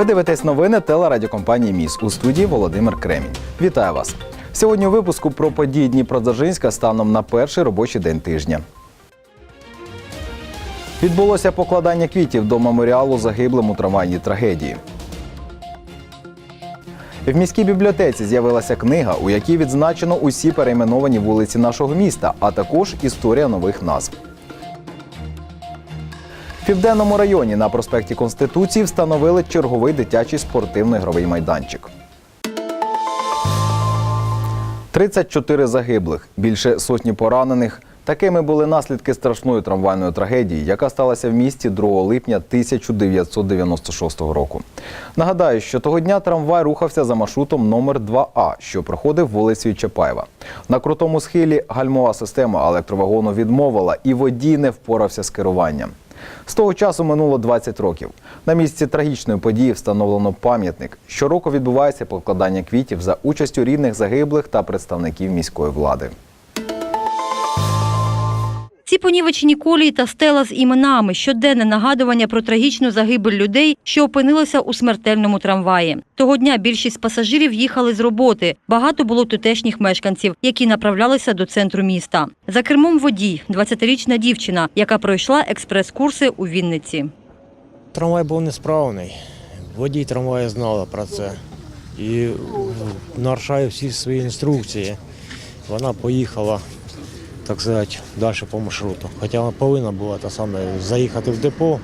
Ви дивитесь новини телерадіокомпанії Міс у студії Володимир Кремінь. Вітаю вас! Сьогодні у випуску про події Дніпродзержинська станом на перший робочий день тижня. Відбулося покладання квітів до меморіалу загиблим у трамвайній трагедії. В міській бібліотеці з'явилася книга, у якій відзначено усі перейменовані вулиці нашого міста, а також історія нових назв. В південному районі на проспекті Конституції встановили черговий дитячий спортивно-ігровий майданчик. 34 загиблих, більше сотні поранених. Такими були наслідки страшної трамвайної трагедії, яка сталася в місті 2 липня 1996 року. Нагадаю, що того дня трамвай рухався за маршрутом номер 2А, що проходив вулицею Чапаєва. На крутому схилі гальмова система електровагону відмовила, і водій не впорався з керуванням. З того часу минуло 20 років. На місці трагічної події встановлено пам'ятник. Щороку відбувається покладання квітів за участю рідних загиблих та представників міської влади. Ці понівечені колії та стела з іменами щоденне нагадування про трагічну загибель людей, що опинилися у смертельному трамваї. Того дня більшість пасажирів їхали з роботи. Багато було тутешніх мешканців, які направлялися до центру міста. За кермом водій, 20-річна дівчина, яка пройшла експрес-курси у Вінниці. Трамвай був несправний. Водій трамваю знала про це. І нарушає всі свої інструкції. Вона поїхала, так сказати, далі по маршруту. Хоча вона повинна була та саме заїхати в депо,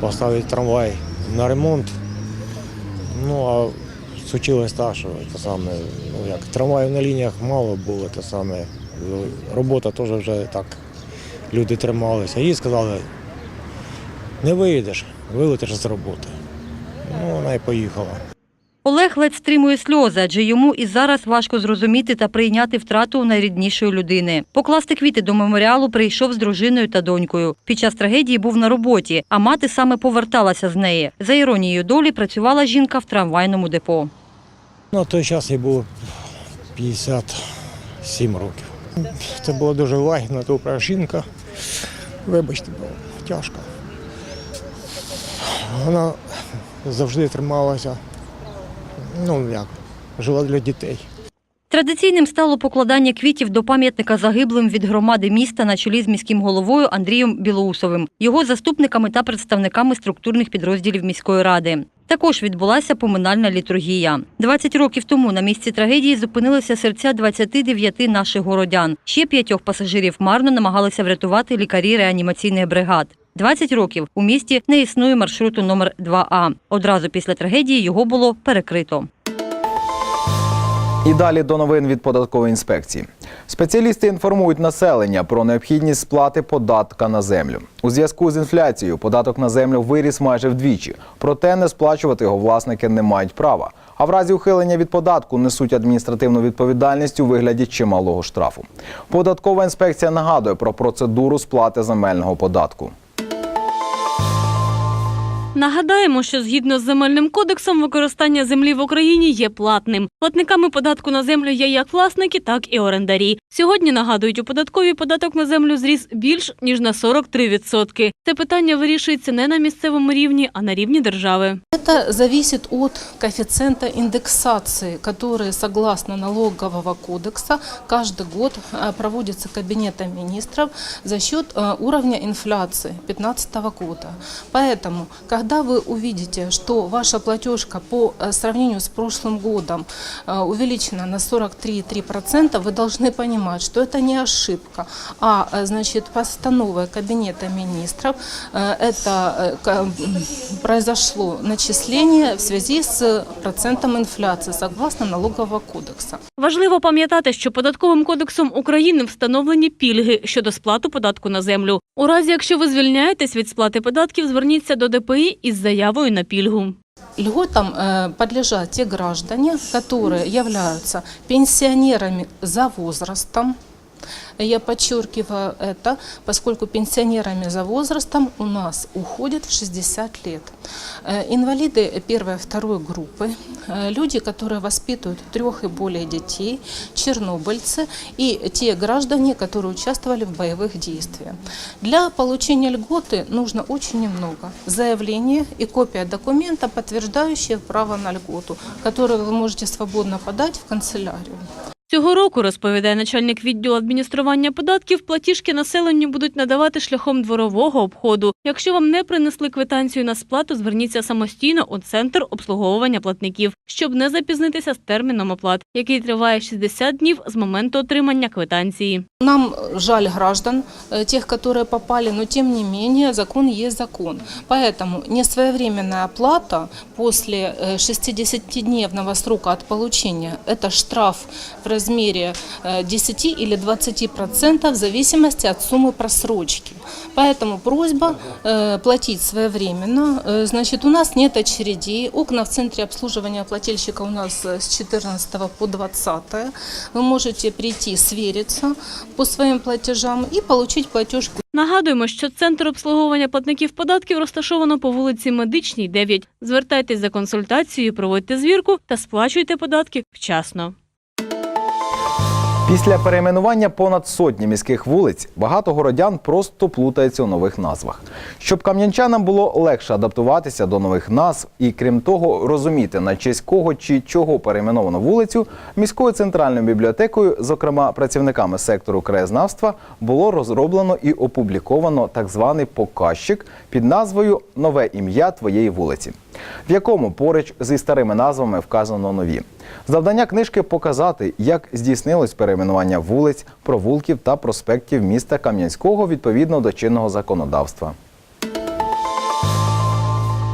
поставити трамвай на ремонт. Ну а случилось так, що те саме, ну як трамваїв на лініях мало було, те саме робота теж вже так. Люди трималися. Їй сказали, не виїдеш, вилетиш з роботи. Ну, вона і поїхала. Олег ледь стримує сльози, адже йому і зараз важко зрозуміти та прийняти втрату найріднішої людини. Покласти квіти до меморіалу прийшов з дружиною та донькою. Під час трагедії був на роботі, а мати саме поверталася з неї. За іронією долі працювала жінка в трамвайному депо. Ну, на той час їй було 57 років. Це була дуже лагідна добра жінка. Вибачте, було тяжко. Вона завжди трималася, ну як, жила для дітей. Традиційним стало покладання квітів до пам'ятника загиблим від громади міста на чолі з міським головою Андрієм Білоусовим, його заступниками та представниками структурних підрозділів міської ради. Також відбулася поминальна літургія. 20 років тому на місці трагедії зупинилися серця 29 наших городян. Ще п'ятьох пасажирів марно намагалися врятувати лікарі реанімаційних бригад. 20 років у місті не існує маршруту номер 2А. Одразу після трагедії його було перекрито. І далі до новин від податкової інспекції. Спеціалісти інформують населення про необхідність сплати податка на землю. У зв'язку з інфляцією податок на землю виріс майже вдвічі. Проте не сплачувати його власники не мають права. А в разі ухилення від податку несуть адміністративну відповідальність у вигляді чималого штрафу. Податкова інспекція нагадує про процедуру сплати земельного податку. Нагадаємо, що згідно з земельним кодексом використання землі в Україні є платним. Платниками податку на землю є як власники, так і орендарі. Сьогодні нагадують у податковій податок на землю зріс більш ніж на 43%. Це питання вирішується не на місцевому рівні, а на рівні держави. Это зависит от коэффициента индексации, который, согласно налогового кодекса, каждый год э, проводится Кабинетом министров за счет э, уровня инфляции 2015 года. Поэтому, когда вы увидите, что ваша платежка по э, сравнению с прошлым годом э, увеличена на 43,3%, вы должны понимать, что это не ошибка, а э, значит, постановой Кабинета министров э, это э, ка- м, произошло начисление в связи с процентом инфляции согласно налогового кодекса. Важливо пам'ятати, що податковим кодексом України встановлені пільги щодо сплати податку на землю. У разі, якщо ви звільняєтесь від сплати податків, зверніться до ДПІ із заявою на пільгу. Льготам э, подлежат те граждане, которые являются пенсионерами за возрастом, Я подчеркиваю это, поскольку пенсионерами за возрастом у нас уходят в 60 лет. Э, Инвалиды первой и второй группы, э, люди, которые воспитывают трех и более детей, чернобыльцы и те граждане, которые участвовали в боевых действиях. Для получения льготы нужно очень немного. Заявление и копия документа, подтверждающая право на льготу, которую вы можете свободно подать в канцелярию. Цього року, розповідає начальник відділу адміністрування податків, платіжки населенню будуть надавати шляхом дворового обходу. Якщо вам не принесли квитанцію на сплату, зверніться самостійно у центр обслуговування платників, щоб не запізнитися з терміном оплат, який триває 60 днів з моменту отримання квитанції. Нам жаль граждан, э, тех, которые попали, но тем не менее закон есть закон. Поэтому несвоевременная оплата после э, 60-дневного срока от получения – это штраф в размере э, 10 или 20% в зависимости от суммы просрочки. Поэтому просьба э, платить своевременно. Э, Значит, у нас нет очередей. Окна в центре обслуживания плательщика у нас э, с 14 по 20. Вы можете прийти свериться по своим платежам и получить платеж Нагадуємо, що центр обслуговування платників податків розташовано по вулиці Медичній, 9. Звертайтесь за консультацією, проводьте звірку та сплачуйте податки вчасно. Після перейменування понад сотні міських вулиць багато городян просто плутаються у нових назвах. Щоб кам'янчанам було легше адаптуватися до нових назв і, крім того, розуміти на честь кого чи чого перейменовано вулицю, міською центральною бібліотекою, зокрема працівниками сектору краєзнавства, було розроблено і опубліковано так званий показчик під назвою Нове ім'я твоєї вулиці, в якому поруч зі старими назвами вказано нові. Завдання книжки показати, як здійснилось перейменування вулиць, провулків та проспектів міста Кам'янського відповідно до чинного законодавства.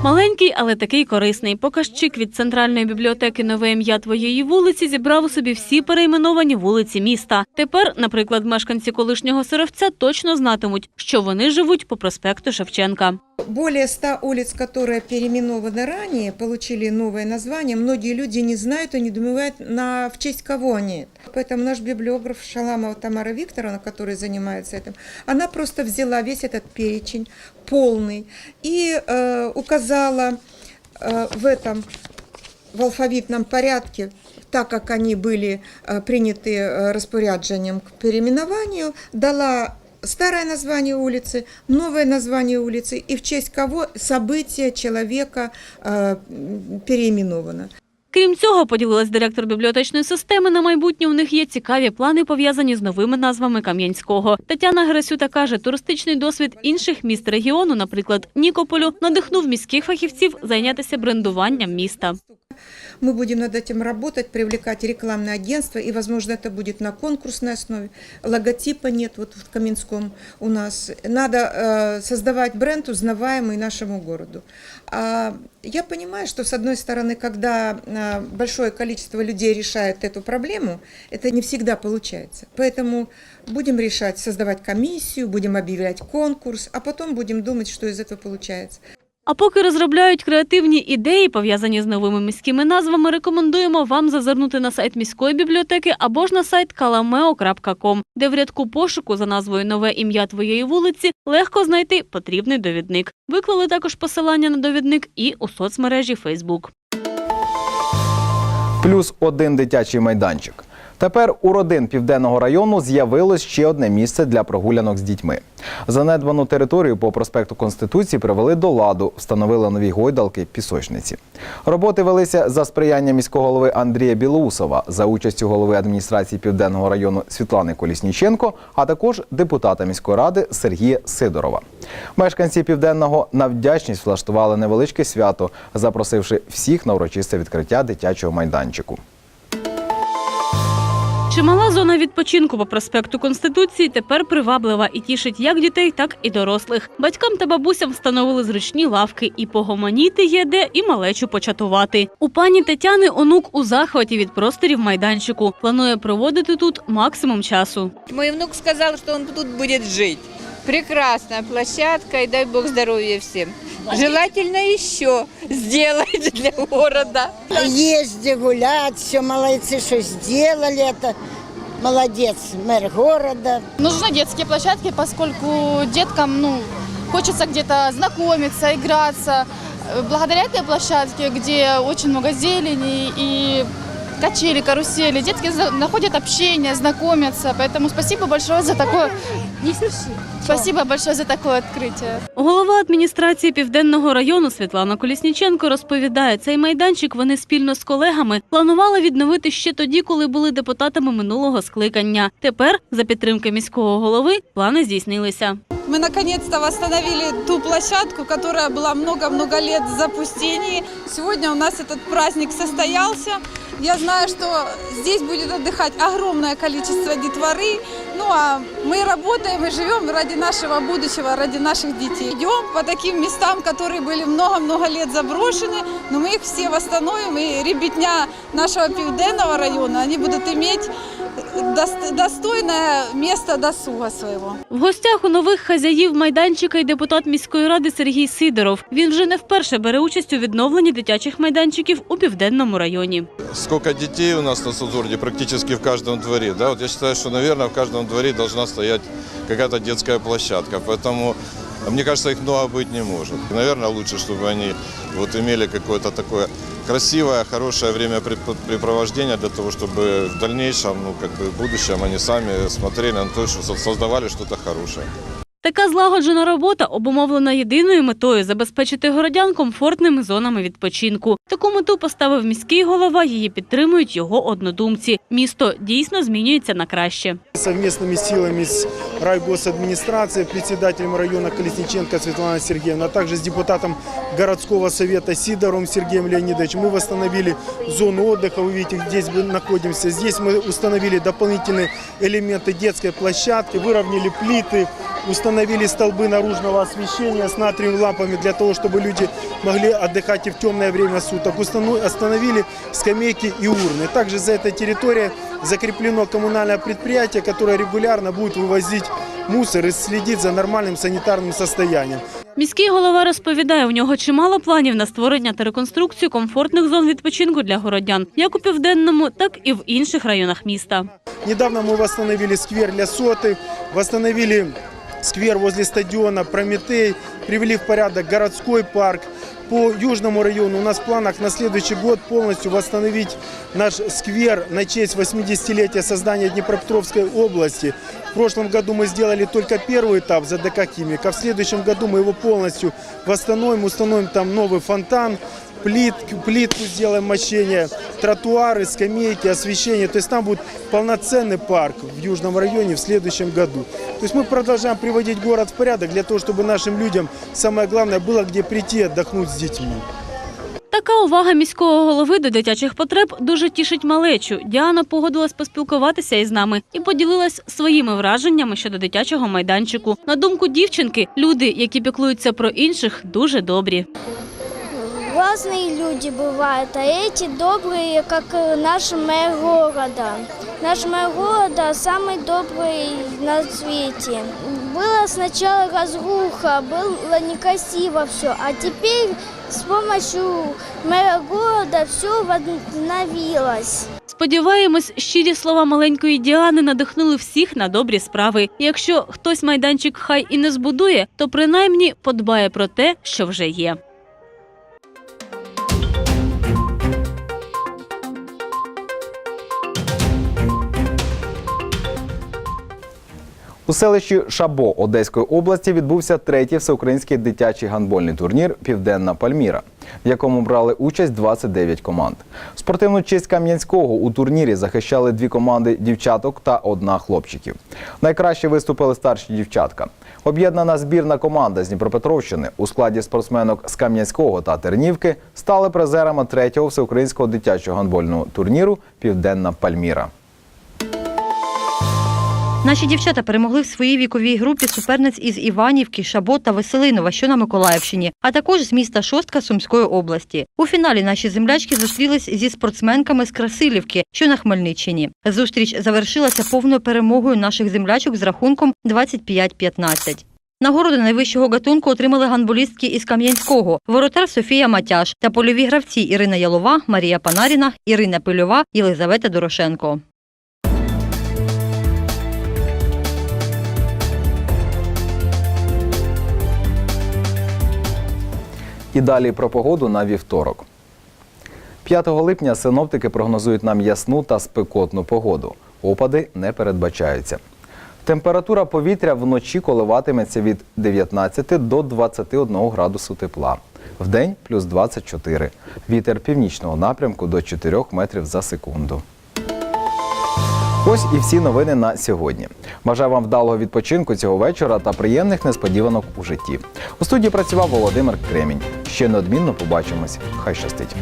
Маленький, але такий корисний. Показчик від центральної бібліотеки нове ім'я твоєї вулиці зібрав у собі всі перейменовані вулиці міста. Тепер, наприклад, мешканці колишнього Сировця точно знатимуть, що вони живуть по проспекту Шевченка. Более ста улиц, которые переименованы ранее, получили новое название. Многие люди не знают и не думают, на, в честь кого они. Поэтому наш библиограф Шаламова Тамара Викторовна, которая занимается этим, она просто взяла весь этот перечень полный и э, указала э, в этом в алфавитном порядке, так как они были э, приняты э, распоряджением к переименованию, дала старое название улицы, новое название улицы и в честь кого событие человека э, переименовано. Крім цього, поділилась директор бібліотечної системи. На майбутнє у них є цікаві плани, пов'язані з новими назвами Кам'янського. Тетяна Герасюта каже, туристичний досвід інших міст регіону, наприклад, Нікополю, надихнув міських фахівців зайнятися брендуванням міста. Мы будем над этим работать, привлекать рекламное агентство, и, возможно, это будет на конкурсной основе. Логотипа нет вот в Каменском у нас. Надо э, создавать бренд, узнаваемый нашему городу. А я понимаю, что, с одной стороны, когда э, большое количество людей решает эту проблему, это не всегда получается. Поэтому будем решать, создавать комиссию, будем объявлять конкурс, а потом будем думать, что из этого получается. А поки розробляють креативні ідеї, пов'язані з новими міськими назвами, рекомендуємо вам зазирнути на сайт міської бібліотеки або ж на сайт kalameo.com, де в рядку пошуку за назвою Нове ім'я твоєї вулиці легко знайти потрібний довідник. Виклали також посилання на довідник і у соцмережі Facebook. Плюс один дитячий майданчик. Тепер у родин південного району з'явилось ще одне місце для прогулянок з дітьми. Занедбану територію по проспекту Конституції привели до ладу, встановили нові гойдалки, пісочниці. Роботи велися за сприяння міського голови Андрія Білоусова за участю голови адміністрації південного району Світлани Колісніченко, а також депутата міської ради Сергія Сидорова. Мешканці південного на вдячність влаштували невеличке свято, запросивши всіх на урочисте відкриття дитячого майданчику. Чимала зона відпочинку по проспекту Конституції тепер приваблива і тішить як дітей, так і дорослих. Батькам та бабусям встановили зручні лавки і погомоніти є де, і малечу початувати. У пані Тетяни онук у захваті від просторів майданчику. Планує проводити тут максимум часу. Мій внук сказав, що він тут буде жить Прекрасная площадка, и дай бог здоровья всем. Желательно еще сделать для города. Езди гулять, все молодцы, что сделали это. молодец мэр города. Нужны детские площадки, поскольку деткам ну, хочется где-то знакомиться, играться. Э, Благодаря этой площадке, где очень много зелени и качели, карусели, детки находят общение, знакомятся. Поэтому спасибо большое за такое. Спасибо большое за такое открытие. Голова адміністрації Південного району Світлана Колісніченко розповідає, цей майданчик вони спільно з колегами планували відновити ще тоді, коли були депутатами минулого скликання. Тепер, за підтримки міського голови, плани здійснилися. Мы наконец-то восстановили ту площадку, которая была много-много лет в запустении. Сегодня у нас этот праздник состоялся. Я знаю, что здесь будет отдыхать огромное количество детворы. Ну а мы работаем и живем ради нашего будущего, ради наших детей. Идем по таким местам, которые были много-много лет заброшены, но мы их все восстановим. И ребятня нашего Пивденного района, они будут иметь дос- достойное место досуга своего. В гостях у нових хазяїв майданчика й депутат міської ради Сергій Сидоров. Він вже не вперше бере участь у відновленні дитячих майданчиків у південному районі. сколько детей у нас на Сузурде, практически в каждом дворе. Да? Вот я считаю, что, наверное, в каждом дворе должна стоять какая-то детская площадка. Поэтому, мне кажется, их много быть не может. Наверное, лучше, чтобы они вот имели какое-то такое красивое, хорошее времяпрепровождение для того, чтобы в дальнейшем, ну, как бы в будущем они сами смотрели на то, что создавали что-то хорошее. Така злагоджена робота обумовлена єдиною метою забезпечити городян комфортними зонами відпочинку. Таку мету поставив міський голова. Її підтримують його однодумці. Місто дійсно змінюється на краще. совместными силами с райгосадминистрацией, председателем района Колесниченко Светланой Сергеевной, а также с депутатом городского совета Сидором Сергеем Леонидовичем мы восстановили зону отдыха. Вы видите, здесь мы находимся. Здесь мы установили дополнительные элементы детской площадки, выровняли плиты, установили столбы наружного освещения с натриевыми лампами для того, чтобы люди могли отдыхать и в темное время суток. Устану- Остановили скамейки и урны. Также за этой территорией закреплено коммунальное предприятие, которое регулярно будет вывозить мусор и следить за нормальным санитарным состоянием. Міський голова розповідає, у нього чимало планів на створення та реконструкцію комфортних зон відпочинку для городян, як у південному, так і в інших районах міста. Недавно мы восстановили сквер для соты, восстановили сквер возле стадиона Прометей, привели в порядок городской парк. По Южному району у нас в планах на следующий год полностью восстановить наш сквер на честь 80-летия создания Днепропетровской области. В прошлом году мы сделали только первый этап ЗДК «Химик», а в следующем году мы его полностью восстановим, установим там новый фонтан, плит, плитку сделаем мощение, тротуары, скамейки, освещение. То есть там будет полноценный парк в Южном районе в следующем году. То есть мы продолжаем приводить город в порядок для того, чтобы нашим людям, самое главное, было где прийти отдохнуть с детьми. Така увага міського голови до дитячих потреб дуже тішить малечу. Діана погодилась поспілкуватися із нами і поділилась своїми враженнями щодо дитячого майданчику. На думку дівчинки, люди, які піклуються про інших, дуже добрі. Разные люди бывают, а эти добрые, как э, наш мэр города. Наш мэр города самый добрый на свете. Было сначала разруха, было некрасиво все, а теперь с помощью мэра города все восстановилось. Сподіваємось, щирі слова маленької Діани надихнули всіх на добрі справи. І якщо хтось майданчик хай і не збудує, то принаймні подбає про те, що вже є. У селищі Шабо Одеської області відбувся третій всеукраїнський дитячий гандбольний турнір Південна Пальміра, в якому брали участь 29 команд. Спортивну честь Кам'янського у турнірі захищали дві команди дівчаток та одна хлопчиків. Найкраще виступили старші дівчатка. Об'єднана збірна команда з Дніпропетровщини у складі спортсменок з Кам'янського та Тернівки стали призерами третього всеукраїнського дитячого гандбольного турніру Південна Пальміра. Наші дівчата перемогли в своїй віковій групі суперниць із Іванівки, Шабот та Веселинова, що на Миколаївщині, а також з міста Шостка Сумської області. У фіналі наші землячки зустрілись зі спортсменками з Красилівки, що на Хмельниччині. Зустріч завершилася повною перемогою наших землячок з рахунком 25-15. Нагороди найвищого гатунку отримали гандболістки із Кам'янського, воротар Софія Матяш та польові гравці Ірина Ялова, Марія Панаріна, Ірина Пильова, Єлизавета Дорошенко. І далі про погоду на вівторок. 5 липня синоптики прогнозують нам ясну та спекотну погоду. Опади не передбачаються. Температура повітря вночі коливатиметься від 19 до 21 градусу тепла. Вдень плюс 24. Вітер північного напрямку до 4 метрів за секунду. Ось і всі новини на сьогодні. Бажаю вам вдалого відпочинку цього вечора та приємних несподіванок у житті. У студії працював Володимир Кремінь. Ще неодмінно побачимось. Хай щастить.